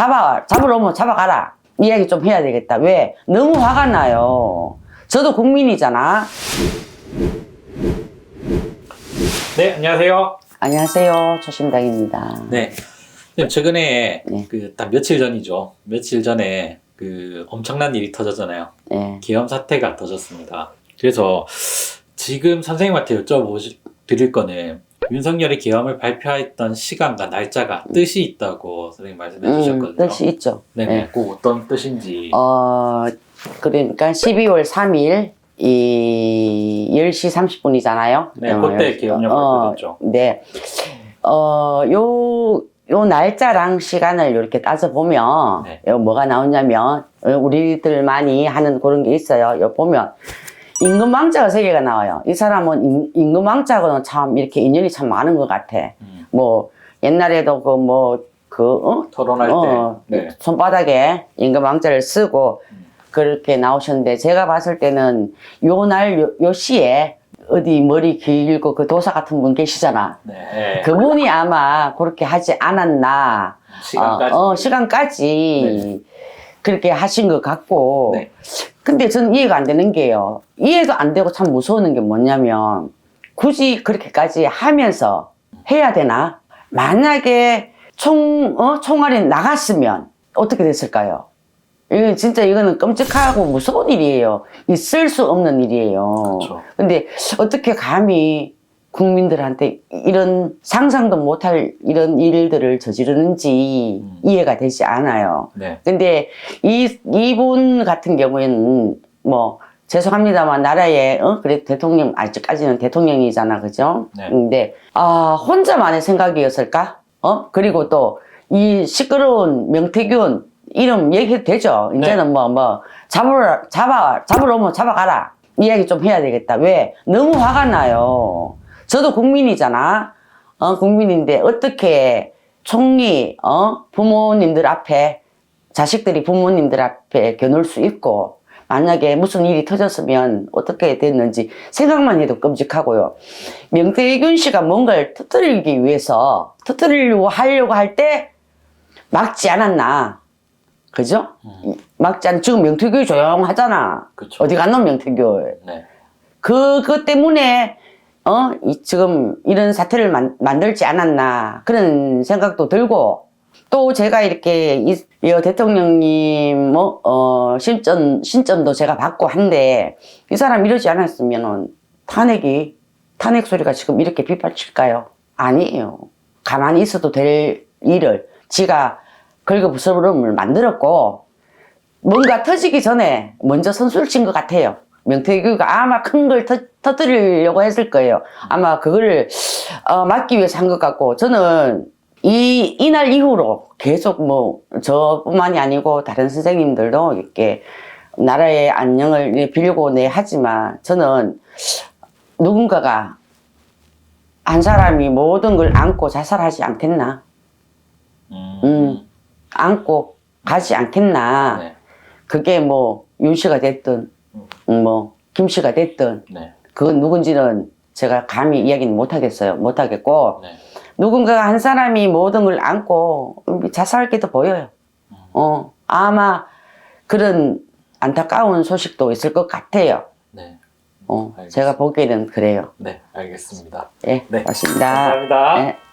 잡아, 잡으러 오면 잡아가라. 이야기 좀 해야 되겠다. 왜? 너무 화가 나요. 저도 국민이잖아. 네, 안녕하세요. 안녕하세요. 조심당입니다. 네. 선생님, 최근에 네. 그 딱 며칠 전이죠. 며칠 전에 그 엄청난 일이 터졌잖아요. 예. 기염 사태가 터졌습니다. 그래서 지금 선생님한테 여쭤보 드릴 거는 윤석열이 기염을 발표했던 시간과 날짜가 뜻이 있다고 선생님 말씀해 음, 주셨거든요. 뜻이 있죠. 네네. 예. 그 어떤 뜻인지. 어, 그러니까 12월 3일, 이 10시 30분이잖아요. 네, 그때 기염령 발표됐죠. 네. 어, 요, 요 날짜랑 시간을 이렇게 따져보면, 네. 요 뭐가 나오냐면, 어, 우리들만이 하는 그런 게 있어요. 요 보면, 임금왕자가 세 개가 나와요. 이 사람은 임, 임금왕자하고는 참 이렇게 인연이 참 많은 것 같아. 음, 뭐, 옛날에도 그 뭐, 그, 어? 토론할 어, 때. 네. 손바닥에 임금왕자를 쓰고 음. 그렇게 나오셨는데 제가 봤을 때는 요 날 요, 요 시에 어디 머리 길고 그 도사 같은 분 계시잖아. 네. 그분이 아마 그렇게 하지 않았나. 시간까지. 어, 어, 시간까지 그렇게 하신 것 같고. 네. 근데 저는 이해가 안 되는 게요. 이해도 안 되고 참 무서운 게 뭐냐면 굳이 그렇게까지 하면서 해야 되나? 만약에 총, 어, 총알이 나갔으면 어떻게 됐을까요? 이거 진짜 이거는 끔찍하고 무서운 일이에요. 있을 수 없는 일이에요. 그렇죠. 근데 어떻게 감히 국민들한테 이런 상상도 못할 이런 일들을 저지르는지 음. 이해가 되지 않아요. 네. 근데 이 이분 같은 경우에는 뭐 죄송합니다만 나라의 어 그래 대통령 아직까지는 대통령이잖아 그죠? 네. 근데 아 혼자만의 생각이었을까? 어 그리고 또 이 시끄러운 명태균 이름 얘기해도 되죠? 이제는 뭐뭐 잡으러 잡아 잡으러 오면 잡아가라 이야기 좀 해야 되겠다. 왜 너무 화가 나요. 저도 국민이잖아. 어 국민인데 어떻게 총리 어 부모님들 앞에 자식들이 부모님들 앞에 겨눌 수 있고 만약에 무슨 일이 터졌으면 어떻게 됐는지 생각만 해도 끔찍하고요. 명태균 씨가 뭔가를 터뜨리기 위해서 터뜨리려고 하려고 할 때 막지 않았나. 그죠? 음. 막지 않, 지금 명태균이 조용하잖아. 그렇죠. 어디 갔노, 명태균. 네. 그, 그 때문에, 어, 이, 지금 이런 사태를 만, 만들지 않았나. 그런 생각도 들고, 또 제가 이렇게, 이, 이 대통령님, 뭐, 어, 신점, 신점도 제가 받고 한데, 이 사람 이러지 않았으면은, 탄핵이, 탄핵 소리가 지금 이렇게 빗발칠까요? 아니에요. 가만히 있어도 될 일을, 지가 긁어부스럼을 만들었고, 뭔가 터지기 전에 먼저 선수를 친 것 같아요. 명태규가 아마 큰 걸 터뜨리려고 했을 거예요. 아마 그거를 어, 막기 위해서 한 것 같고 저는 이 이날 이후로 계속 뭐 저뿐만이 아니고 다른 선생님들도 이렇게 나라의 안녕을 빌고 내 하지만 저는 누군가가 한 사람이 모든 걸 안고 자살하지 않겠나? 음. 음. 안고 가지 않겠나? 네. 그게 뭐 윤씨가 됐든 음, 뭐 김씨가 됐든 네. 그건 누군지는 제가 감히 이야기는 못하겠어요. 못하겠고 네. 누군가 한 사람이 모든 걸 안고 자살하게도 보여요. 어 아마 그런 안타까운 소식도 있을 것 같아요. 네. 어 알겠습니다. 제가 보기에는 그래요. 네. 알겠습니다. 예, 네. 맞습니다. 감사합니다. 예.